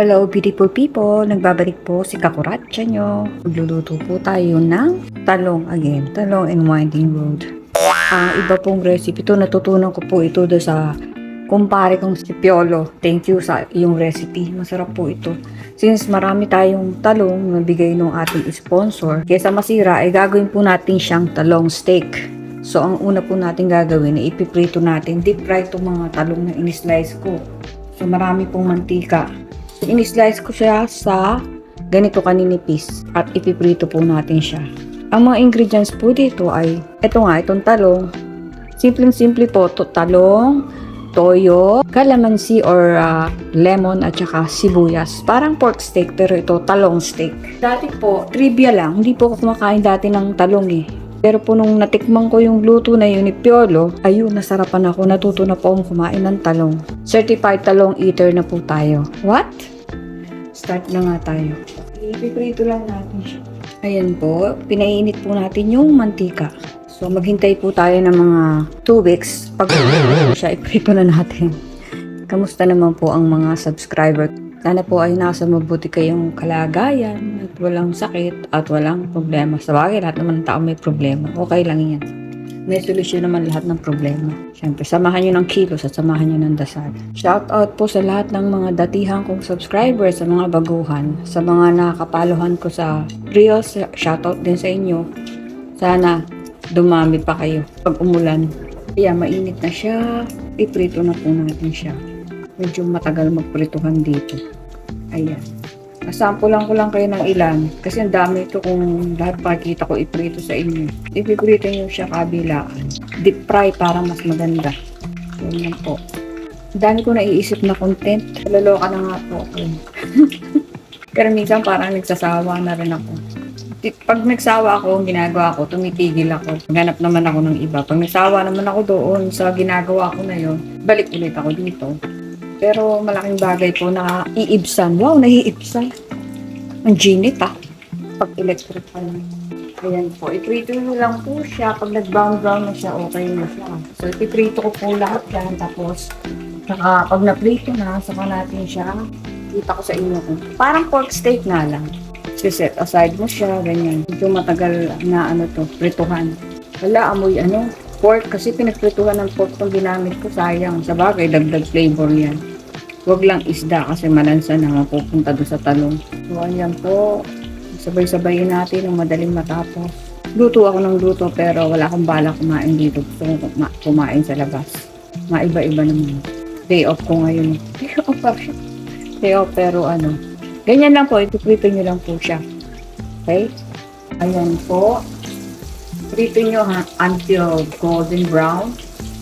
Hello beautiful people! Nagbabalik po si Kakuratsa nyo. Magluluto po tayo ng talong again. Talong and winding road. Ang iba pong recipe ito, natutunan ko po ito do sa kumpare kong si Piolo. Thank you sa iyong recipe. Masarap po ito. Since marami tayong talong na bigay ng ating sponsor, kesa masira ay gagawin po natin siyang talong steak. So, ang una po natin gagawin ay ipiprito natin. Deep fry itong mga talong na in-slice ko. So, marami pong mantika. In-slice ko siya sa ganito kaninipis at ipiprito po natin siya. Ang mga ingredients po dito ay, ito nga, itong talong. Simpleng-simple po, to, talong, toyo, calamansi or ah, lemon at saka sibuyas. Parang pork steak pero ito talong steak. Dati po, trivia lang, hindi po ako kumakain dati ng talong eh. Pero po nung natikman ko yung luto na yun ni Piolo, ayun, nasarapan ako. Natuto na po akong kumain ng talong. Certified talong eater na po tayo. What? Start na nga tayo. Ipiprito lang natin siya. Ayan po, pinainit po natin yung mantika. So, maghintay po tayo ng mga 2 weeks. Pag siya, iprito na natin. Kamusta naman po ang mga subscriber? Sana po ay nasa mabuti kayong kalagayan at walang sakit at walang problema. Sa bagay, lahat naman ng tao may problema. Okay lang yan. May solusyon naman lahat ng problema. Siyempre, samahan nyo ng kilos at samahan nyo ng dasal. Shout out po sa lahat ng mga datihan kong subscribers, sa mga baguhan, sa mga nakakapaluhan ko sa Reels. Shout out din sa inyo. Sana dumami pa kayo pag umulan. Kaya mainit na siya. Iprito na po natin siya. Medyo matagal magprituhan dito. Ayan. Nasample lang ko lang kayo ng ilan. Kasi ang dami ito kung lahat pakita ko iprito sa inyo. Ipiprito nyo siya kabilaan. Deep fry para mas maganda. Yan lang po. Dami ko naiisip na content. Laloka na nga po ako. Pero minsan parang nagsasawa na rin ako. Pag nagsawa ako, ginagawa ko, tumitigil ako. Ganap naman ako ng iba. Pag nagsawa naman ako doon sa ginagawa ko na yon, balik ulit ako dito. Pero malaking bagay po na iibsan. Wow, naiibsan. Ang ginit ah. Pag electrical. Ayan po. Iprito nyo lang po siya. Pag nag-brown brown na siya, okay na siya. So, ipiprito ko po lahat yan. Tapos, saka pag naprito na, saka natin siya. Kita ko sa inyo kung parang pork steak nga lang. set aside mo siya, ganyan. Medyo matagal na ano to, prituhan. Wala, amoy ano, pork. Kasi pinagprituhan ng pork itong ginamit ko. Sayang. Sa bagay, dagdag flavor yan. Huwag lang isda kasi malansa na mapupunta doon sa talong. So, ayan po. Sabay-sabayin natin ng madaling matapos. Luto ako ng luto pero wala akong bala kumain dito. Gusto ko kuma- kumain sa labas. Maiba-iba naman. Day off ko ngayon. Day off. Day off pero ano. Ganyan lang po. Ituprito nyo lang po siya. Okay? Ayan po. Prito nyo ha, until golden brown.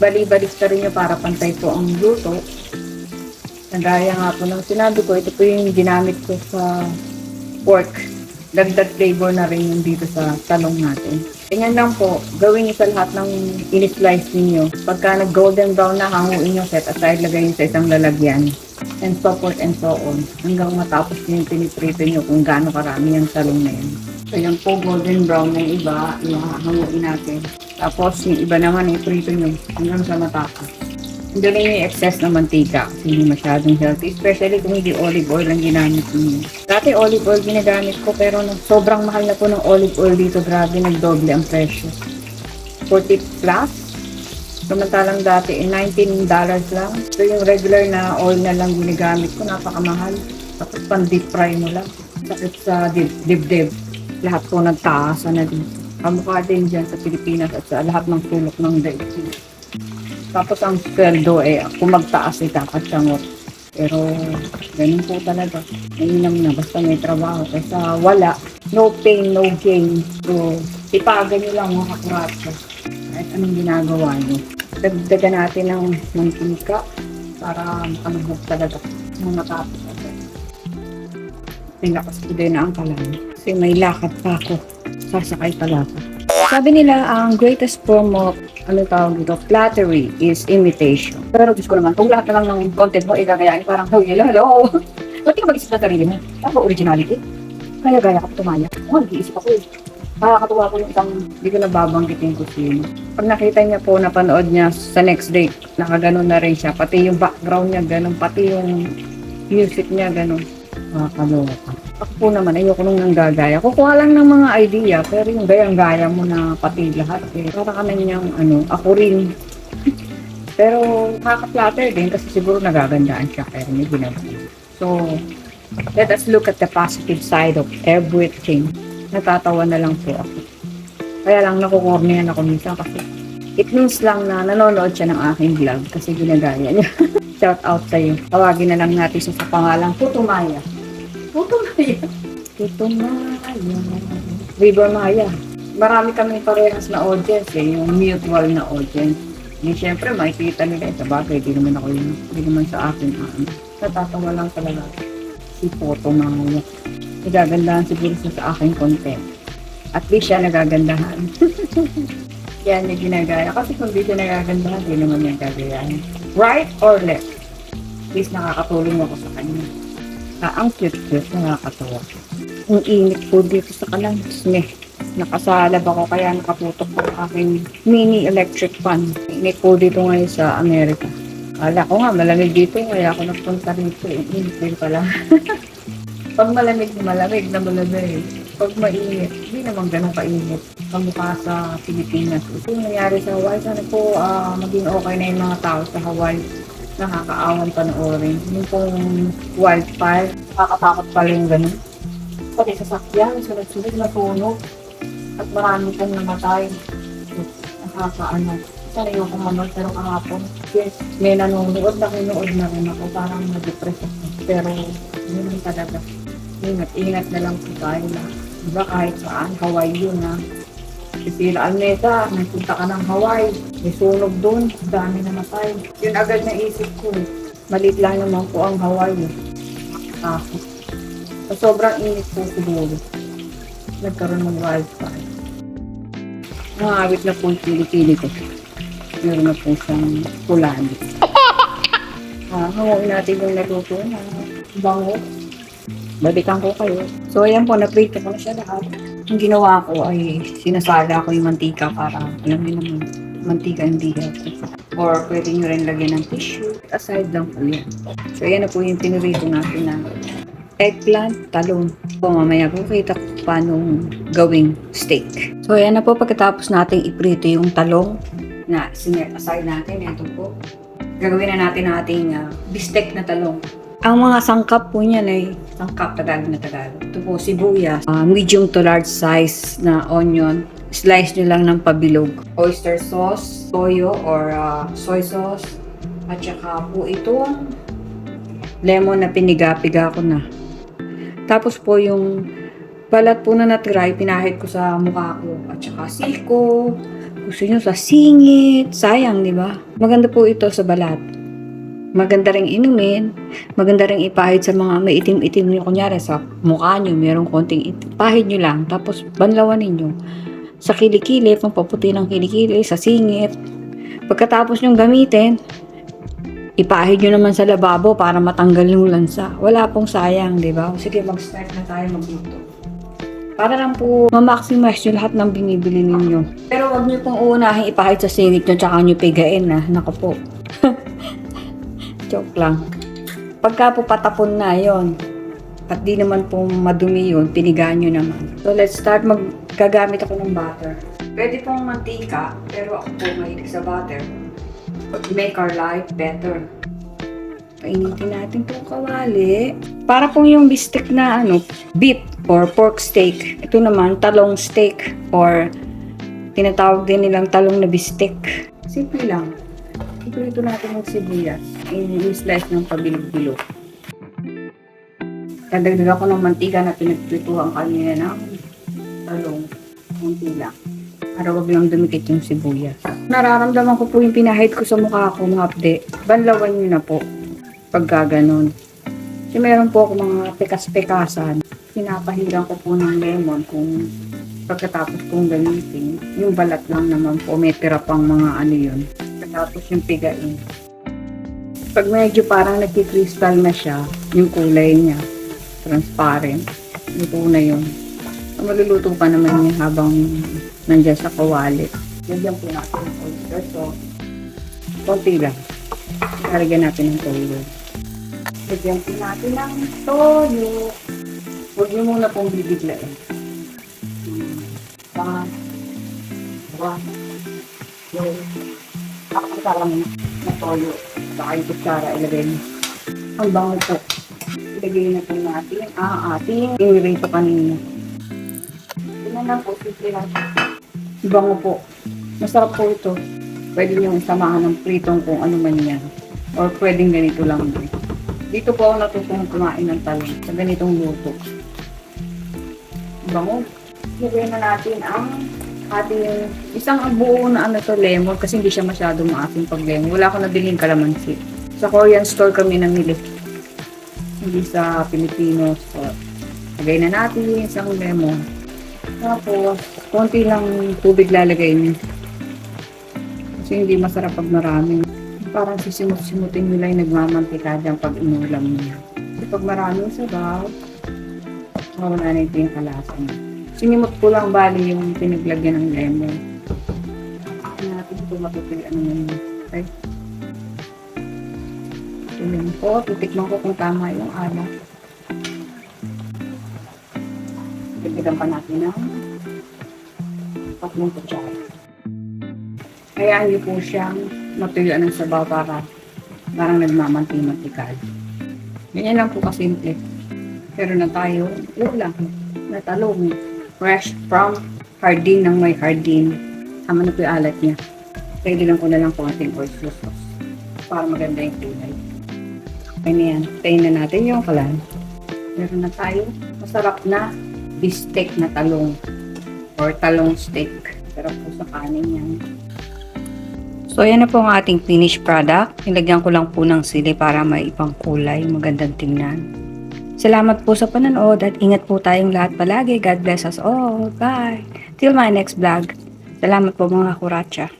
Bali-balik rin nyo para pantay po ang luto. Nagaya nga po ng sinabi ko, ito po yung ginamit ko sa pork. Dagdag flavor na rin yung dito sa talong natin. Ganyan lang po, gawin niyo sa lahat ng in-slice ninyo. Pagka nag-golden brown na, hanguin nyo, set aside, lagay nyo sa isang lalagyan. And so forth and so on. Hanggang matapos nyo yung piniprito nyo kung gaano karami yung talong na yun. So yan po, golden brown na iba, ihahanguin natin. Tapos yung iba naman, iprito nyo hanggang sa matapos. Hindi rin yung excess na mantika kasi hindi masyadong healthy. Especially kung hindi olive oil ang ginamit niyo. Dati olive oil ginagamit ko pero sobrang mahal na po ng olive oil dito, grabe nagdoble ang presyo. 40 plus. Samantalang dati, eh, $19 lang. So yung regular na oil na lang ginagamit ko, napakamahal. Tapos pan deep fry mo lang. Sakit sa dib- dibdib. Lahat po nagtaasa na dito. Kamukha din dyan sa Pilipinas at sa lahat ng sulok ng daigdig. Tapos ang sweldo eh, kung magtaas ay kakatsangot. Pero ganun po talaga. Mainam na basta may trabaho. Kaysa wala, no pain, no gain. So, ipagan nyo lang mga kakurata. Kahit anong ginagawa nyo. Dagdagan natin ng mantika para makalubog talaga. Nung matapos agad. Tinakas ko din ang kalan. Kasi may lakad pa ako. Sasakay pala ako. Sabi nila, ang greatest form of ano tawag dito, flattery is imitation. Pero Diyos ko naman, kung lahat na lang ng content mo, igagayain parang, oh, hello, hello. Ba't ka mag-isip ng sarili mo? Ako originality. Kaya gaya ka tumaya. Ako, nag-iisip ako eh. Nakakatuwa ko yung isang, hindi ko nababanggitin ko sino. Pag nakita niya po, napanood niya sa next day, nakaganon na rin siya. Pati yung background niya, ganon. Pati yung music niya, ganon. Nakakaloka. Ako po naman, ayoko nung nanggagaya. Kukuha lang ng mga idea, pero yung gayang-gaya mo na pati lahat, eh, para ka niyang, ano, ako rin. pero, nakaka-flatter din kasi siguro nagagandaan siya, pero may ginawa. So, let us look at the positive side of everything. Natatawa na lang po ako. Kaya lang nakukornian ako minsan kasi it means lang na nanonood siya ng aking vlog kasi ginagaya niya. Shout out sa iyo. Tawagin na lang natin siya sa pangalang Putumaya. Putumaya. Putumaya. River Maya. Marami kami parehas na audience eh, yung mutual na audience. Hindi syempre makikita nila eh, sa bagay, di naman ako yun, di naman sa akin. Ah, natatawa lang talaga si Putumaya. Nagagandahan siguro siya sa aking content. At least siya nagagandahan. Yan yung ginagaya. Kasi kung di siya nagagandahan, di naman niya gagayahin. Right or left? At least nakakatulong ako sa kanya. Ah, ang cute-cute, nakakatawa. Ang init po dito sa kanan. Sme, nakasalab ako kaya nakaputok po aking mini electric fan. Init po dito ngayon sa Amerika. Kala ko nga, malamig dito, kaya ako nagpunta rito. eh. Init din pala. Pag malamig, malamig na malamig. Pag mainit, hindi naman ganun kainit. Pagmukha sa Pilipinas. Ito yung nangyari sa Hawaii. Sana po ah, maging okay na yung mga tao sa Hawaii. Nakakaawang panoorin. Yung pong wildfire, nakakatakot pala yung ganun. Pati sasakyan, sunod-sunod na tunog. At marami pong namatay. Nakakaano. Sana yung kumanood pero kahapon. Yes, may nanonood, nakinood na rin ako. Parang na-depress ako. Pero yun lang talaga. Ingat, ingat na lang po tayo na. Diba kahit saan, Hawaii yun ha. Sisira Almeda, may punta ka ng Hawaii. May sunog doon, dami na matay. Yun agad na isip ko. eh. Maliit lang naman po ang Hawaii. Nakakatakot. Sa sobrang init po siguro. Nagkaroon ng wildfire. Nakawit na po yung kilikili ko. Meron na po siyang kulani. Ah, hawawin natin yung naluto na bango. Balikan ko kayo. So, ayan po, na-prate ko na siya lahat. Yung ginawa ko ay sinasala ko yung mantika para, alam niyo naman, mantika hindi healthy. Or pwede nyo rin lagyan ng tissue. Aside lang po yan. So, ayan na po yung pinurito natin na eggplant, talong. So, mamaya po kita ko paano gawing steak. So, ayan na po pagkatapos nating iprito yung talong na sinet aside natin. Ito po. Gagawin na natin ang ating ah, bistek na talong. Ang mga sangkap po niyan ay sangkap, Tagalog na Tagalog. Ito po, sibuyas, ah, medium to large size na onion. Slice nyo lang ng pabilog. Oyster sauce, toyo or ah, soy sauce. At saka po itong lemon na piniga-piga ko na. Tapos po yung balat po na natira, pinahid ko sa mukha ko. At saka siko. Gusto nyo sa singit. Sayang, di ba? Maganda po ito sa balat. Maganda ring inumin. Maganda ring ipahid sa mga may itim-itim nyo. Kunyari sa mukha nyo, merong konting itim. Pahid nyo lang. Tapos banlawan ninyo. Sa kilikili, pang paputi ng kilikili, sa singit. Pagkatapos nyo gamitin, ipahid nyo naman sa lababo para matanggal yung lansa. Wala pong sayang, di ba? Sige, mag-start na tayo magluto. Para lang po ma-maximize yung lahat ng binibili ninyo. Pero wag nyo pong uunahin ipahid sa singit nyo tsaka nyo pigain na. Nako po. Joke lang. Pagka po patapon na yon at di naman po madumi yun, pinigaan nyo naman. So let's start. Maggagamit ako ng butter. Pwede pong mantika, pero ako po mahilig sa butter. Make our life better. Painitin natin itong kawali. Para pong yung bistek na ano, beef or pork steak. Ito naman, talong steak or tinatawag din nilang talong na bistek. Simple lang. Ito natin ng sibuyas. I-slice ng pabilog-bilog. Kadagdag ako ng mantika na pinagprituhan kanina ng talong. Kunti lang. Para wag lang dumikit yung sibuyas. Nararamdaman ko po yung pinahid ko sa mukha ko, mga upde. Banlawan nyo na po. Pagka ganon. Kasi meron po ako mga pekas-pekasan. Pinapahiran ko po ng lemon kung pagkatapos kong gamitin. Yung balat lang naman po, may tira pang mga ano yun. Pagkatapos yung pigain. Pag medyo parang nagkikristal na siya, yung kulay niya, transparent, luto na yun. So, maluluto pa naman niya habang nandiyan sa kawali. Lagyan po natin ng oyster sauce. Konti lang. Lalagyan natin ng toyo. Lagyan po natin ng toyo. Huwag niyo muna pong bibiglain. One, one, two, ako lang na toyo. Saka yung kutsara ilagay niyo. Ang bango po. Ilagay na po natin ang ating inirito kanina. Tingnan lang po, simple lang. Bango po. Masarap po ito. Pwede nyo samahan ng pritong kung ano man yan. Or pwedeng ganito lang din. Dito po ako natutong kumain ng talong sa ganitong luto. Bango. Lagyan na natin ang ating isang buo na ano to lemon kasi hindi siya masyado maasim pag lemon. Wala akong nabiling kalamansi. Sa Korean store kami namili. Hindi sa Filipino store. Lagay na natin isang lemon. Tapos, konti lang tubig lalagay niyo. Kasi hindi masarap pag marami. Parang sisimut-simutin nyo lang yung nagmamantika dyan pag inulam niya. Kasi pag maraming sabaw, mawala na yung kalasa niya. Sinimot ko lang bali yung pinaglagyan ng lemon. Hindi natin ito matutuloy ano yun. Okay? Tuloy ko, titikman ko kung tama yung alat. Dagdagan pa natin ng tatlong kutsara. Kaya hindi po siyang matuyuan ng sabaw para parang nagmamanti-mantikal. Ganyan lang po kasimple. Pero na tayo, ulam na talong. Fresh from hardin ng may hardin. Tama na po yung alat niya. Pwede lang ko na lang konting oyster sauce para maganda yung kulay. Okay na yan. Tayin na natin yung kalan. Meron na tayo masarap na beefsteak na talong or talong steak. Sarap po sa kanin yan. So, yan na po ang ating finished product. Nilagyan ko lang po ng sili para may ibang kulay, magandang tingnan. Salamat po sa panonood at ingat po tayong lahat palagi. God bless us all. Bye! Till my next vlog. Salamat po mga kuratsa.